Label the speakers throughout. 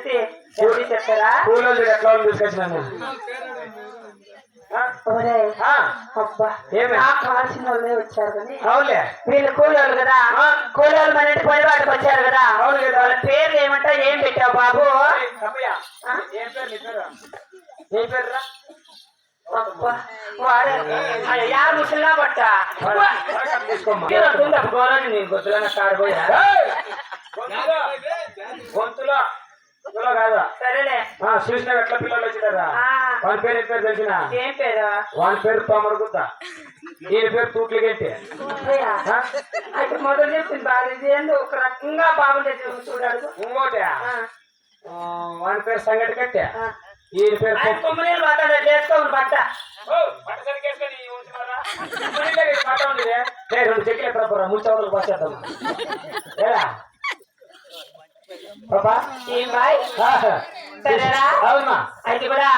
Speaker 1: చేసి చెప్పి చెప్తారా
Speaker 2: పూలో ఎట్లా ఉంది తీసుకొచ్చినాను ఆ?
Speaker 1: ఒరే
Speaker 2: ఆ,
Speaker 1: అబ్బా
Speaker 2: ఏమి?
Speaker 1: నాకు కావాల్సిన వాళ్ళే వచ్చారు కానీ వీళ్ళు కూలోళ్ళు కదా. కూలోళ్ళు మన ఇంటి పని వాటికి వచ్చారు కదా.
Speaker 2: అవును కదా.
Speaker 1: వాళ్ళ పేర్లు ఏమంటా ఏం పెట్టావు బాబు?
Speaker 2: పేరు నీ పేరు నీ పేరు? రా
Speaker 1: అబ్బా వాడే. యా ముసలా బట్ట.
Speaker 2: తీసుకోమ్మా.
Speaker 1: గోలని నీ గొద్దులన్న కాడిపోయా
Speaker 2: ఏయ్! గొంతులో.
Speaker 1: సరేలే.
Speaker 2: చూసినా ఎట్లా పిల్లలు వచ్చినారా. వాని పేరు పేరు తెలిసిన?
Speaker 1: ఏం పేరు?
Speaker 2: వాని పేరు తోమర గుద్ద ఈయన పేరు తూట్లి గంటి
Speaker 1: అబ్బయ్యా. అయితే మొదలు చెప్పింది ఏందో? ఒక రకంగా బాగుండేది చూడాడు
Speaker 2: ఇంకోటి. వాని పేరు సంగటి కట్టే. ఈయన పేరు.
Speaker 1: కొమ్మనీళ్ళు మాట్లాడే చేసుకోమని బట్ట.
Speaker 2: ఓ, బట్ట సరిగేసుకొని కదా బట్ట. ఏ, రెండు చెట్లు ఎక్కడ పోరా? ముచ్చవరకు పోసేద్దాం పాపా
Speaker 1: ఏం బాయ్
Speaker 2: ఆ,
Speaker 1: సరేరా
Speaker 2: అవునా
Speaker 1: అయితే కూడా.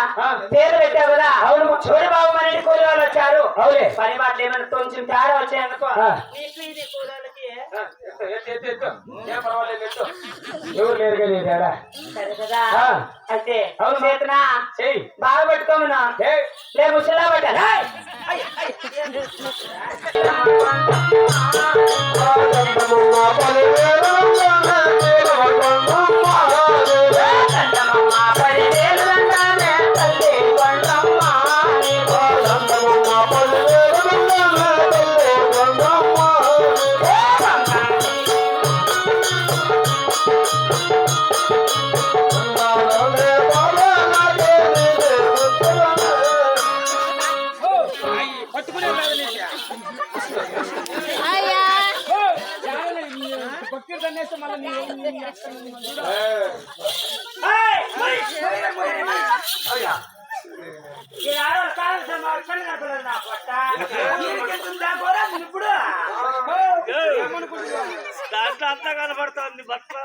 Speaker 1: పేరు పెట్టావు కదా
Speaker 2: అవును.
Speaker 1: చూడు బాబు మన ఇంటి కూలి వాళ్ళు వచ్చారు
Speaker 2: అవులే
Speaker 1: పని బాటలు ఏమైనా కొంచెం తేడా వచ్చాయనుకో.
Speaker 2: ఎవరు లేరు ఈ తేడా
Speaker 1: సరే కదా. అయితే
Speaker 2: అవును.
Speaker 1: చేతనా
Speaker 2: చెయ్యి
Speaker 1: బాగా పెట్టుకోమన్నా లే ముసలా బట్ట పదివేలు పోరా మళ్ళీ
Speaker 3: దాంట్లో అంతా కనబడుతోంది బట్ల